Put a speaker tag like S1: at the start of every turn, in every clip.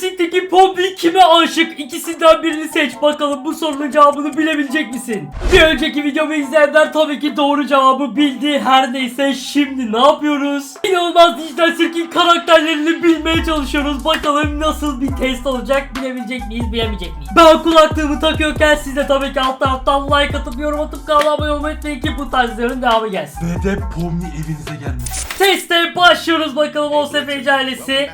S1: City Pomni kime aşık? İkisinden birini seç bakalım bu sorunun cevabını bilebilecek misin? Bir önceki videomu izleyenler tabii ki doğru cevabı bildi. Her neyse şimdi ne yapıyoruz? İnanılmaz dijital sirkin karakterlerini bilmeye çalışıyoruz. Bakalım nasıl bir test olacak bilebilecek miyiz bilemeyecek miyiz? Ben kulaklığımı takıyorken siz de tabii ki alt taraftan like atıp yorum atıp kanala abone olmayı unutmayın ki bu tarz videoların devamı gelsin.
S2: Ve de Pomni evinize gelmiş.
S1: Teste başlıyoruz bakalım o sefeci ailesi.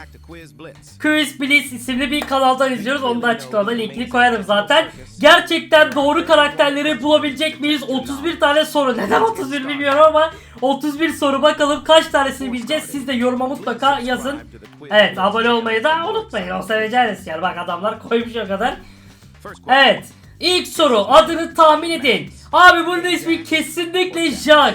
S1: Quiz Blitz isimli bir kanaldan izliyoruz. Onu da açıklamada linkini koyarım zaten. Gerçekten doğru karakterleri bulabilecek miyiz? 31 tane soru. Neden 31 bilmiyorum ama 31 soru bakalım kaç tanesini bileceğiz. Siz de yoruma mutlaka yazın. Evet abone olmayı da unutmayın. O seveceğiniz yani. Bak adamlar koymuş o kadar. Evet. İlk soru adını tahmin edin. Abi bunun ismi kesinlikle Jax.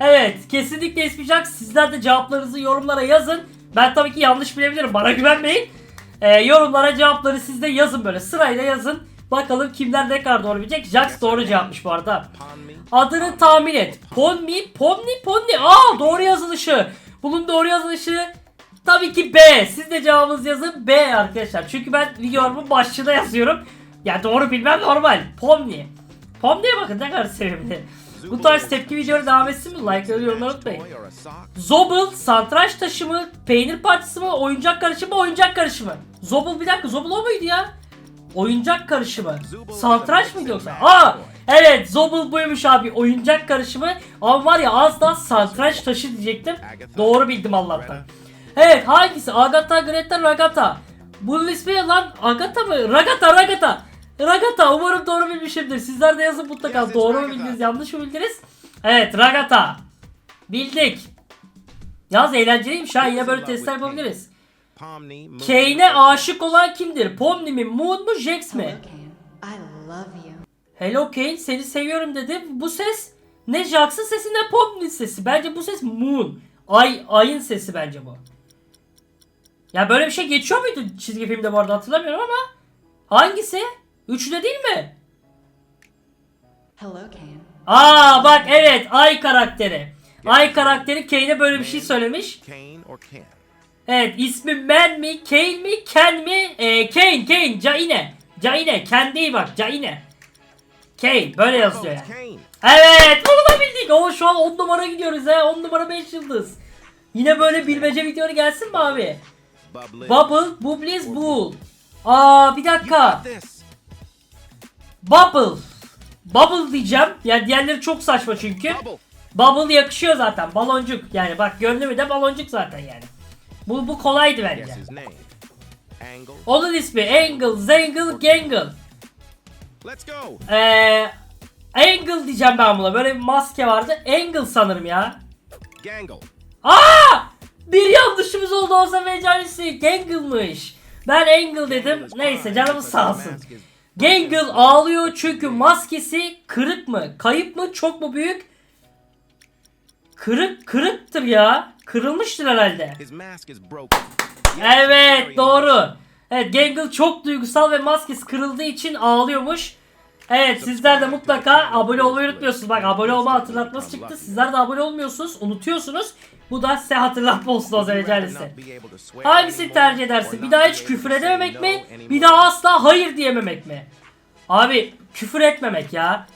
S1: Evet kesinlikle ismi Jax. Sizler de cevaplarınızı yorumlara yazın. Ben tabii ki yanlış bilebilirim. Bana güvenmeyin. Ee, yorumlara cevapları siz de yazın böyle sırayla yazın. Bakalım kimler ne kadar doğru bilecek. Jax doğru cevapmış bu arada. Adını tahmin et. Ponmi, Pomni, Ponni. Aa doğru yazılışı. Bunun doğru yazılışı tabii ki B. Siz de cevabınızı yazın B arkadaşlar. Çünkü ben videomun başlığına yazıyorum. Ya doğru bilmem normal. Pomni. Pomni'ye bakın ne kadar sevimli. Bu tarz tepki videoları devam etsin mi? Like'ları yorumları unutmayın. Zobel, santraç taşı mı? Peynir partisi mi? Oyuncak karışımı oyuncak karışımı? Zobel bir dakika Zobel o muydu ya? Oyuncak karışımı. Santraç mıydı yoksa? Aa! Evet Zobel buymuş abi oyuncak karışımı ama var ya az daha santraç taşı diyecektim Doğru bildim Allah'tan Evet hangisi? Agatha, Greta, Ragata Bunun ismi lan Agatha mı? Ragata, Ragata Ragata umarım doğru bilmişimdir Sizler de yazın mutlaka doğru mu bildiniz yanlış mı bildiniz? Evet Ragata Bildik Yalnız eğlenceliymiş ha yine böyle testler yapabiliriz Kane'e aşık olan kimdir? Pomni mi, Moon mu, Jax mi?
S3: Hello Kane
S1: seni seviyorum dedi. Bu ses ne Jax'ın sesi ne Pomni'nin sesi. Bence bu ses Moon. Ay ayın sesi bence bu. Ya böyle bir şey geçiyor muydu çizgi filmde bu arada hatırlamıyorum ama hangisi? De değil mi?
S3: Hello, Kane.
S1: Aa bak evet Ay karakteri. Ay karakteri Kane'e böyle bir şey söylemiş.
S4: Kane or Can?
S1: Evet ismi Man mi Kane mi Ken mi? Ee, Kane Kane Caine. Caine Ken değil bak Caine. Kane böyle yazıyor yani.
S4: Kane.
S1: Evet bunu da bildik. O şu an 10 numara gidiyoruz he. 10 numara 5 yıldız. Yine böyle bilmece videoları gelsin mi abi?
S4: Bubbly.
S1: Bubble, Bubbles, Bull. Aa bir dakika. Bubble. Bubble diyeceğim. Yani diğerleri çok saçma çünkü.
S4: Bubble.
S1: Yakışıyor zaten. Baloncuk. Yani bak gönlümü de baloncuk zaten yani. Bu bu kolaydı bence. Onun ismi Angle, Zangle, Gangle.
S4: Let's go.
S1: Ee, Angle diyeceğim ben buna. Böyle bir maske vardı. Angle sanırım ya.
S4: Gangle.
S1: Aa! Bir yanlışımız oldu olsa mecanisi. Gangle'mış. Ben Angle dedim. Neyse canımız sağ olsun. Gangle ağlıyor çünkü maskesi kırık mı? Kayıp mı? Çok mu büyük? Kırık kırıktır ya. Kırılmıştır herhalde. Evet doğru. Evet Gangle çok duygusal ve maskesi kırıldığı için ağlıyormuş. Evet sizler de mutlaka abone olmayı unutmuyorsunuz. Bak abone olma hatırlatması çıktı. Sizler de abone olmuyorsunuz. Unutuyorsunuz. Bu da size hatırlatma olsun zaman rica Hangisini tercih edersin? Bir daha hiç küfür edememek mi? Bir daha asla hayır diyememek mi? Abi küfür etmemek ya.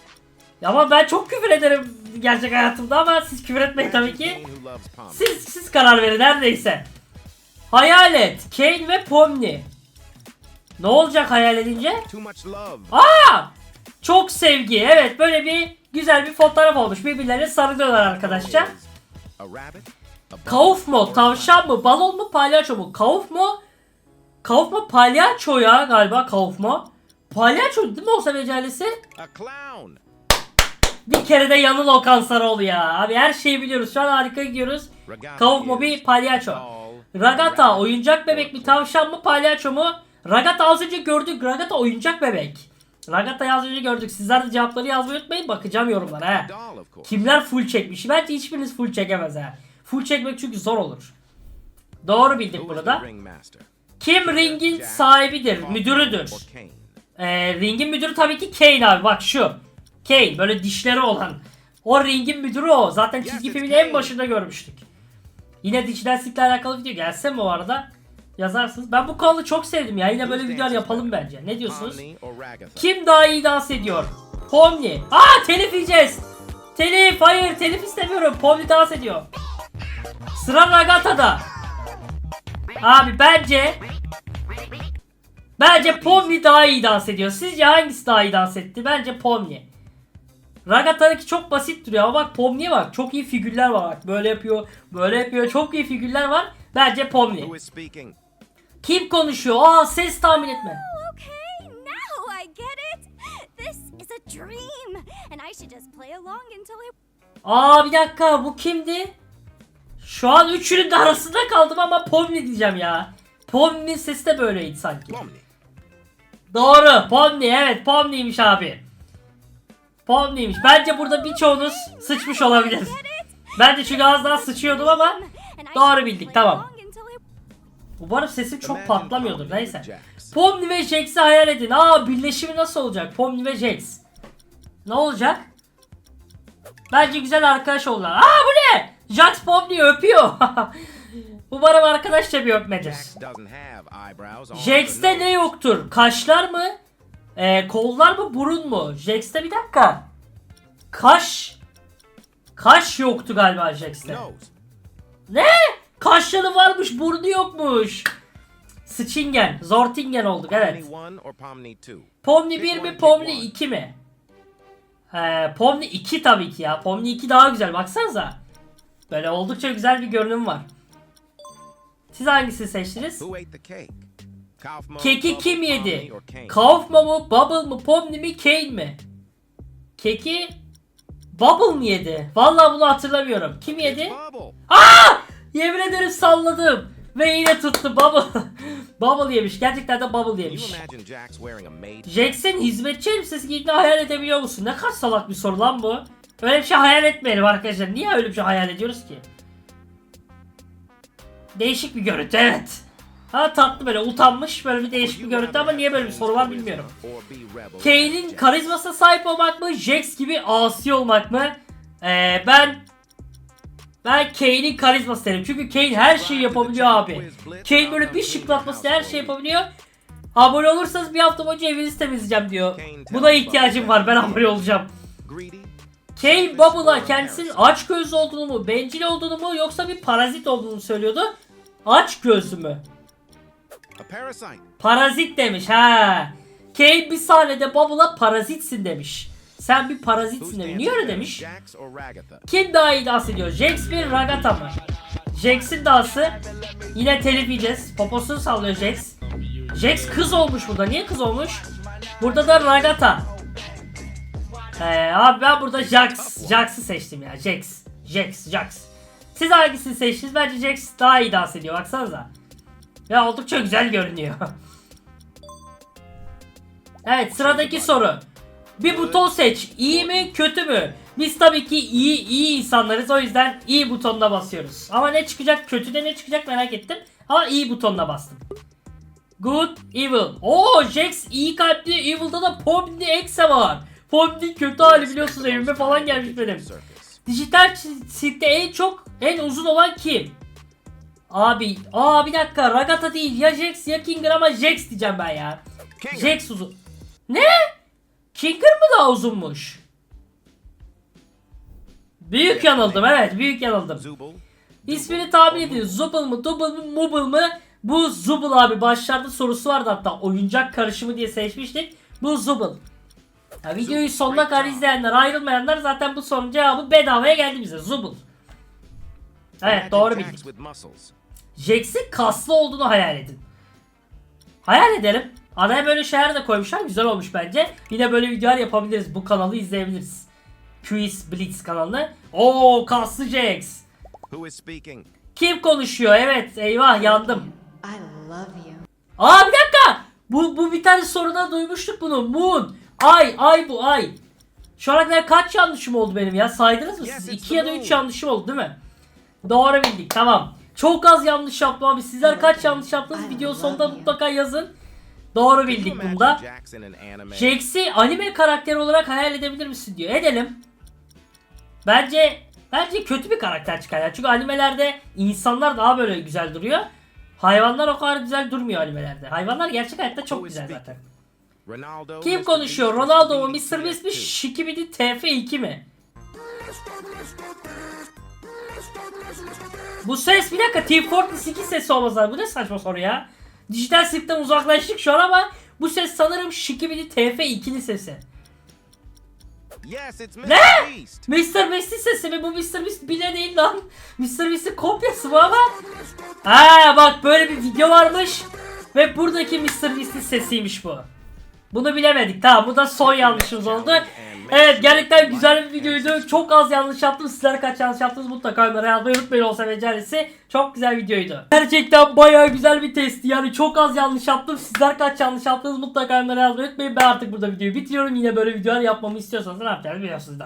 S1: Ya Ama ben çok küfür ederim gerçek hayatımda ama siz küfür etmeyin tabii ki. Siz siz karar verin her neyse. Hayalet, Kane ve Pomni. Ne olacak hayal edince? Aa! Sevgi. Evet böyle bir güzel bir fotoğraf olmuş. Birbirlerine sarılıyorlar arkadaşlar. Kauf mu? Tavşan mı? Balon mu? Palyaço mu? Kauf mu? Kauf mu? Palyaço ya galiba Kauf mu? Palyaço değil mi olsa
S4: clown.
S1: Bir kere de yanıl Okan Sarıoğlu ya. Abi her şeyi biliyoruz. Şu an harika gidiyoruz. Kauf mu? Bir palyaço. Ragata oyuncak bebek mi? Tavşan mı? Palyaço mu? Ragata az önce gördük. Ragata oyuncak bebek. Ragata'yı az önce gördük. Sizler de cevapları yazmayı unutmayın. Bakacağım yorumlara he. Kimler full çekmiş? Bence hiçbiriniz full çekemez ha. Full çekmek çünkü zor olur. Doğru bildik burada. Kim ringin sahibidir, müdürüdür. Ee, ringin müdürü tabii ki Kane abi bak şu. Kane böyle dişleri olan. O ringin müdürü o. Zaten çizgi filmin en başında görmüştük. Yine dijitallikle alakalı video gelse mi o arada? Yazarsınız. Ben bu kanalı çok sevdim ya. Yine böyle videolar yapalım bence. Ne diyorsunuz? Kim daha iyi dans ediyor? Pomni. Aa telif yiyeceğiz. Telif hayır telif istemiyorum. Pomni dans ediyor. Sıra Ragata'da. Abi bence Bence Pomni daha iyi dans ediyor. Sizce hangisi daha iyi dans etti? Bence Pomni. Ragata'daki çok basit duruyor ama bak Pomni'ye bak. Çok iyi figürler var bak. Böyle yapıyor, böyle yapıyor. Çok iyi figürler var. Bence Pomni. Kim konuşuyor? Aa ses tahmin etme.
S5: Okay, now I get it. This is a dream, and I should just play along until I.
S1: Aa bir dakika bu kimdi? Şu an üçünün de arasında kaldım ama Pomni diyeceğim ya. Pomni'nin sesi de böyleydi sanki.
S4: Pomni.
S1: Doğru. Pomni evet Pomni'ymiş abi. Pomni'ymiş. Bence burada birçoğunuz sıçmış olabilir. Bence çünkü az daha sıçıyordum ama Doğru bildik, tamam. Umarım sesim çok patlamıyordur
S4: Pomni
S1: neyse. Pomni ve Jax'i hayal edin. Aa birleşimi nasıl olacak? Pomni ve Jax. Ne olacak? Bence güzel arkadaş oldular. Aa bu ne? Jax Pomni'yi öpüyor. Umarım arkadaşça bir öpmedir. Jax'te ne yoktur? Kaşlar mı? Ee, kollar mı? Burun mu? Jax'te bir dakika. Kaş. Kaş yoktu galiba Jax'te. Ne? Kaşları varmış, burnu yokmuş. Sıçingen, Zortingen olduk evet.
S4: Pomni one or Pomni two?
S1: Pomni 1 mi, Pomni 2 mi? He, Pomni 2 tabii ki ya. Pomni 2 daha güzel baksanıza. Böyle oldukça güzel bir görünüm var. Siz hangisini seçtiniz? Keki kim yedi? Kaufman mı, Bubble mı, Pomni mi, Kane mi? Keki Bubble mı yedi? Vallahi bunu hatırlamıyorum. Kim yedi?
S4: Bubble.
S1: Yemin ederim salladım. Ve yine tuttu Bubble. Bubble yemiş. Gerçekten de Bubble yemiş. Jackson hizmetçi elbisesi giydiğini hayal edebiliyor musun? Ne kadar salak bir soru lan bu. Öyle bir şey hayal etmeyelim arkadaşlar. Niye öyle bir şey hayal ediyoruz ki? Değişik bir görüntü evet. Ha tatlı böyle utanmış böyle bir değişik bir görüntü ama niye böyle bir soru var bilmiyorum. Kane'in karizmasına sahip olmak mı? Jax gibi asi olmak mı? Ee, ben ben Kane'in karizması derim. Çünkü Kane her şeyi yapabiliyor abi. Kane böyle bir şıklatmasıyla her şeyi yapabiliyor. Abone olursanız bir hafta boyunca evinizi temizleyeceğim diyor. Buna ihtiyacım var ben abone olacağım. Kane Bubble'a kendisinin aç gözlü olduğunu mu, bencil olduğunu mu yoksa bir parazit olduğunu söylüyordu. Aç gözlü mü? Parazit demiş ha. Kane bir sahnede Bubble'a parazitsin demiş. Sen bir parazitsin demiş. Niye öyle demiş? Kim daha iyi dans ediyor? Jax mi Ragata mı? Jax'in dansı yine telif yiyeceğiz. Poposunu sallıyor Jax. Jax kız olmuş burada. Niye kız olmuş? Burada da Ragata. Ee, abi ben burada Jax. Jax'ı seçtim ya. Jax. Jax. Jax. Siz hangisini seçtiniz? Bence Jax daha iyi dans ediyor. Baksanıza. Ya oldukça güzel görünüyor. evet sıradaki soru. Bir buton seç. İyi mi kötü mü? Biz tabii ki iyi iyi insanlarız o yüzden iyi butonuna basıyoruz. Ama ne çıkacak kötüde ne çıkacak merak ettim. Ama iyi butonuna bastım. Good, evil. Oo Jax iyi kalpli, evil'da da Pomni Exe var. Pomni kötü hali biliyorsunuz evime falan gelmiş benim. Dijital sirkte en çok en uzun olan kim? Abi, aa bir dakika Ragata değil ya Jax ya Kinger ama Jax diyeceğim ben ya. Jax uzun. Ne? Kinger mı daha uzunmuş? Büyük yanıldım evet büyük yanıldım. İsmini tahmin edin. Zubul mu, Dubul mu, Mubul mu? Bu Zubul abi. Başlarda sorusu vardı hatta. Oyuncak karışımı diye seçmiştik. Bu Zubul. Ya videoyu sonuna kadar izleyenler, ayrılmayanlar zaten bu sorunun cevabı bedavaya geldi bize. Zubul. Evet doğru bildik. Jax'in kaslı olduğunu hayal edin. Hayal edelim. Araya böyle şeyler de koymuşlar. Güzel olmuş bence. Yine böyle videolar yapabiliriz. Bu kanalı izleyebiliriz. Quiz Blitz kanalını. Oo kaslı Jax.
S4: Who is speaking?
S1: Kim konuşuyor? Evet eyvah yandım.
S3: I love you.
S1: Aa bir dakika. Bu, bu bir tane soruda duymuştuk bunu. Moon. Ay ay bu ay. Şu ana kadar kaç yanlışım oldu benim ya? Saydınız mı siz?
S4: it's
S1: 2 ya da
S4: the
S1: 3
S4: moon.
S1: yanlışım oldu değil mi? Doğru bildik tamam. Çok az yanlış yaptım abi. Sizler kaç yanlış yaptınız? Video sonunda mutlaka yazın. Doğru bildik bunda. Jax'i anime karakteri olarak hayal edebilir misin diyor. Edelim. Bence bence kötü bir karakter çıkar. ya. Çünkü animelerde insanlar daha böyle güzel duruyor. Hayvanlar o kadar güzel durmuyor animelerde. Hayvanlar gerçek hayatta çok güzel zaten. Kim konuşuyor? Ronaldo mu? Mr. Beast mi?
S4: PS2.
S1: Şikibidi TF2 mi? Bu ses bir dakika Team Fortress 2 sesi olmaz abi. Bu ne saçma soru ya. Dijital sınıftan uzaklaştık şu an ama bu ses sanırım Şikibidi TF2'li sesi.
S4: Yes, it's Mr.
S1: Ne?
S4: Beast.
S1: Mr. Beast'in sesi mi? Bu Mr. Beast bile değil lan. Mr. Beast'in kopyası bu ama. Ha bak böyle bir video varmış. Ve buradaki Mr. Beast'in sesiymiş bu. Bunu bilemedik. Tamam bu da son yanlışımız oldu. Evet gerçekten güzel bir videoydu. Çok az yanlış yaptım. Sizler kaç yanlış yaptınız mutlaka yorumlara yazmayı unutmayın olsa becerisi. Çok güzel videoydu. Gerçekten bayağı güzel bir testti. Yani çok az yanlış yaptım. Sizler kaç yanlış yaptınız mutlaka yorumlara yazmayı unutmayın. Ben artık burada videoyu bitiriyorum. Yine böyle videolar yapmamı istiyorsanız ne yapacağınızı biliyorsunuz.